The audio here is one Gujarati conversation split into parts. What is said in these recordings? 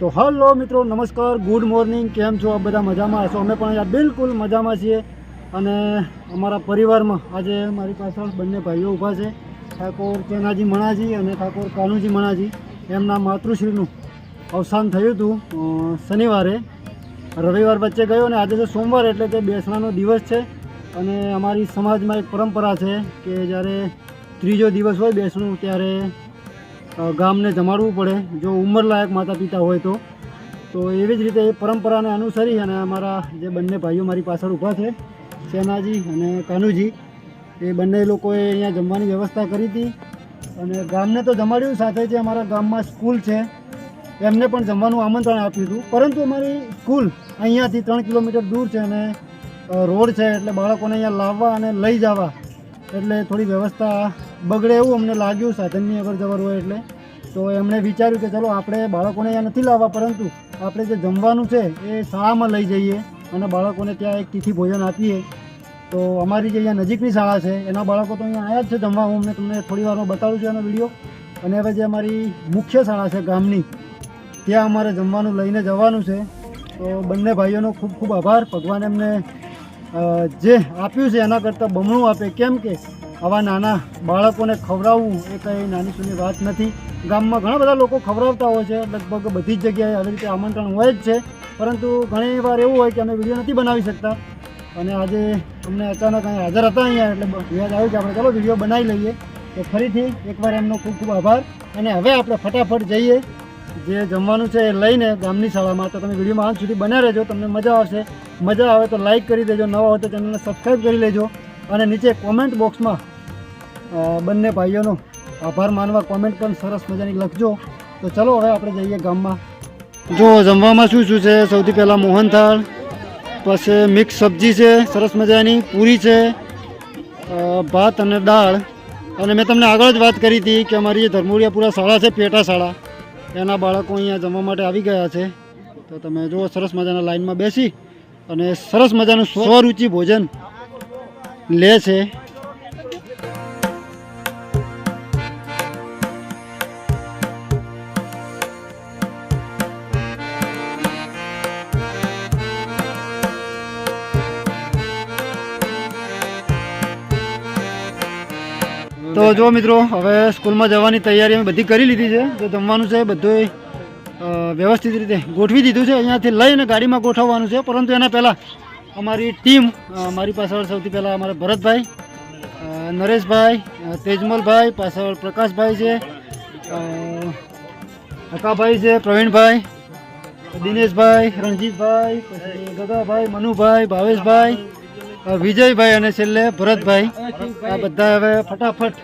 તો હલો મિત્રો, નમસ્કાર, ગુડ મોર્નિંગ, કેમ છો? આપ બધા મજામાં હશો? અમે પણ અહીંયા બિલકુલ મજામાં છીએ. અને અમારા પરિવારમાં આજે મારી પાછળ બંને ભાઈઓ ઊભા છે. ઠાકોર ચેનાજી મણાજી અને ઠાકોર કાનુજી મણાજી. એમના માતૃશ્રીનું અવસાન થયું હતું શનિવારે. રવિવાર વચ્ચે ગયો અને આજે તો સોમવાર એટલે કે બેસણાનો દિવસ છે. અને અમારી સમાજમાં એક પરંપરા છે કે જ્યારે ત્રીજો દિવસ હોય બેસણું, ત્યારે ગામને જમાડવું પડે. જો ઉંમરલાયક માતા પિતા હોય તો. તો એવી જ રીતે એ પરંપરાને અનુસરી અને અમારા જે બંને ભાઈઓ મારી પાછળ ઊભા છે સેનાજી અને કાનુજી, એ બંને લોકોએ અહીંયા જમવાની વ્યવસ્થા કરી હતી. અને ગામને તો જમાડ્યું, સાથે જે અમારા ગામમાં સ્કૂલ છે, એમને પણ જમવાનું આમંત્રણ આપ્યું હતું. પરંતુ અમારી સ્કૂલ અહીંયાથી ત્રણ કિલોમીટર દૂર છે અને રોડ છે એટલે બાળકોને અહીંયા લાવવા અને લઈ જવા એટલે થોડી વ્યવસ્થા બગડે એવું અમને લાગ્યું, સાધનની અગર જવર હોય એટલે. તો એમણે વિચાર્યું કે ચલો, આપણે બાળકોને અહીંયા નથી લાવવા, પરંતુ આપણે જે જમવાનું છે એ શાળામાં લઈ જઈએ અને બાળકોને ત્યાં એક તિથિ ભોજન આપીએ. તો અમારી જે અહીંયા નજીકની શાળા છે, એના બાળકો તો અહીંયા આવ્યા જ છે જમવા. હું તમને થોડી વારમાં બતાવું છું એનો વીડિયો. અને હવે જે અમારી મુખ્ય શાળા છે ગામની, ત્યાં અમારે જમવાનું લઈને જવાનું છે. તો બંને ભાઈઓનો ખૂબ ખૂબ આભાર. ભગવાન એમને જે આપ્યું છે એના કરતાં બમણું આપે. કેમ કે આવા નાના બાળકોને ખવડાવવું એ કંઈ નાની સુની વાત નથી. ગામમાં ઘણા બધા લોકો ખવડાવતા હોય છે. લગભગ બધી જ જગ્યાએ આવી રીતે આમંત્રણ હોય જ છે. પરંતુ ઘણી વાર એવું હોય કે અમે વીડિયો નથી બનાવી શકતા. અને આજે અમને અચાનક અહીં હાજર હતા અહીંયા, એટલે યાદ આવ્યું કે આપણે ચલો વીડિયો બનાવી લઈએ. તો ફરીથી એકવાર એમનો ખૂબ ખૂબ આભાર. અને હવે આપણે ફટાફટ જઈએ. જે જમવાનું છે એ લઈને ગામની શાળામાં. તો તમે વિડીયોમાં અંત સુધી બન્યા રહેજો. તમને મજા આવશે. મજા આવે તો લાઇક કરી દેજો. નવા હોય તો ચેનલને સબસ્ક્રાઈબ કરી લેજો. અને નીચે કોમેન્ટ બોક્સમાં બંને ભાઈઓનો આભાર માનવા કોમેન્ટ પણ સરસ મજાની લખજો. તો ચલો હવે આપણે જઈએ ગામમાં. જો જમવામાં શું શું છે? સૌથી પહેલાં મોહનથાળ પછી મિક્સ સબ્જી છે, સરસ મજાની, પૂરી છે ભાત અને દાળ. અને મેં તમને આગળ જ વાત કરી હતી કે અમારી જે ધર્મુરિયાપુરા શાળા છે, પેટા શાળા. એના બાળકો અહીંયા જમવા માટે આવી ગયા છે. તો તમે જુઓ, સરસ મજાના લાઈનમાં બેસી અને સરસ મજાનું સ્વરૂચિ ભોજન લે છે. તો જો મિત્રો, હવે સ્કૂલમાં જવાની તૈયારી અમે બધી કરી લીધી છે. તો જમવાનું છે બધું વ્યવસ્થિત રીતે ગોઠવી દીધું છે. અહીંયાથી લઈને ગાડીમાં ગોઠવવાનું છે. પરંતુ એના પહેલાં અમારી ટીમ મારી પાછળ સૌથી પહેલાં અમારા ભરતભાઈ નરેશભાઈ તેજમલભાઈ, પાછળ પ્રકાશભાઈ છે હકાભાઈ છે, પ્રવીણભાઈ, દિનેશભાઈ, રણજીતભાઈ, પછી ગગાભાઈ, મનુભાઈ, ભાવેશભાઈ વિજયભાઈ અને છેલ્લે ભરતભાઈ. આ બધા હવે ફટાફટ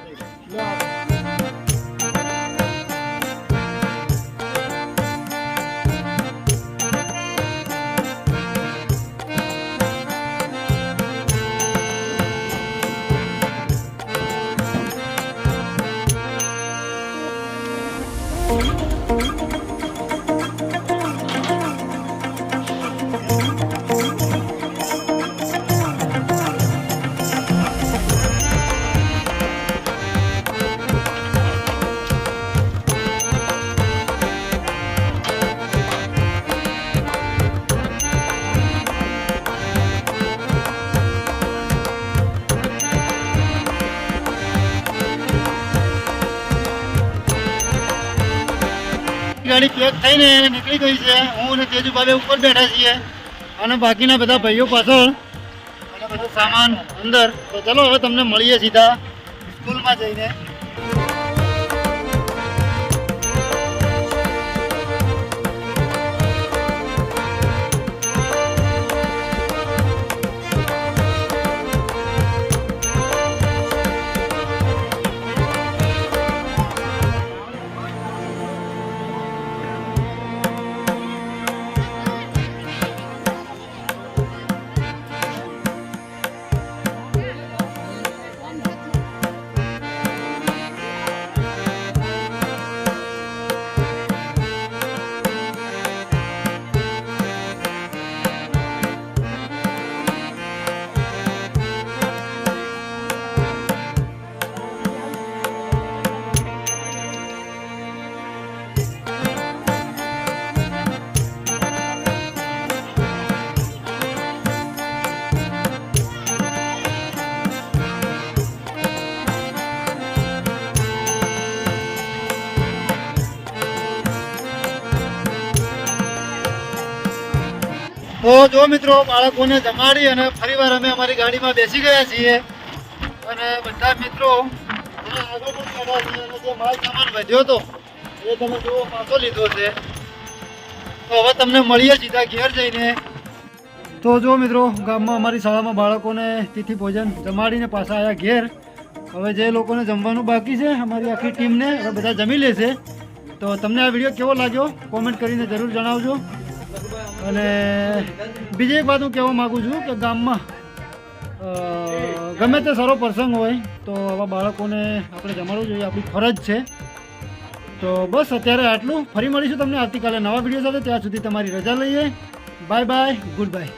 ગાડી પેક થઈને નીકળી ગઈ છે. હું અને તેજુભાઈ ઉપર બેઠા છીએ. અને બાકીના બધા ભાઈઓ પાછળ અને બધો સામાન અંદર. તો ચલો હવે તમને મળીએ સીધા સ્કૂલમાં જઈને. તો જો મિત્રો બાળકોને જમાડી અને ફરીવાર અમે અમારી ગાડીમાં બેસી ગયા છીએ અને બધા મિત્રો જે માલ સામાન વધ્યો હતો, એ તમે જુઓ પાછો લીધો છે. તો હવે તમને મળીએ સીધા ઘેર જઈને. તો જો મિત્રો, ગામમાં અમારી શાળામાં બાળકોને તિથિ ભોજન જમાડીને પાછા આવ્યા ઘેર. હવે જે લોકોને જમવાનું બાકી છે, અમારી આખી ટીમને હવે બધા જમી લેશે. તો તમને આ વીડિયો કેવો લાગ્યો? કોમેન્ટ કરીને જરૂર જણાવજો. અને બીજી એક વાત હું કહેવા માગું છું કે ગામમાં ગમે તે સારો પ્રસંગ હોય, તો આવા બાળકોને આપણે જમાડવું જોઈએ. આપણી ફરજ છે. તો બસ અત્યારે આટલું. ફરી મળીશું તમને આવતીકાલે નવા વીડિયો સાથે. ત્યાં સુધી તમારી રજા લઈએ. Bye bye. Good bye.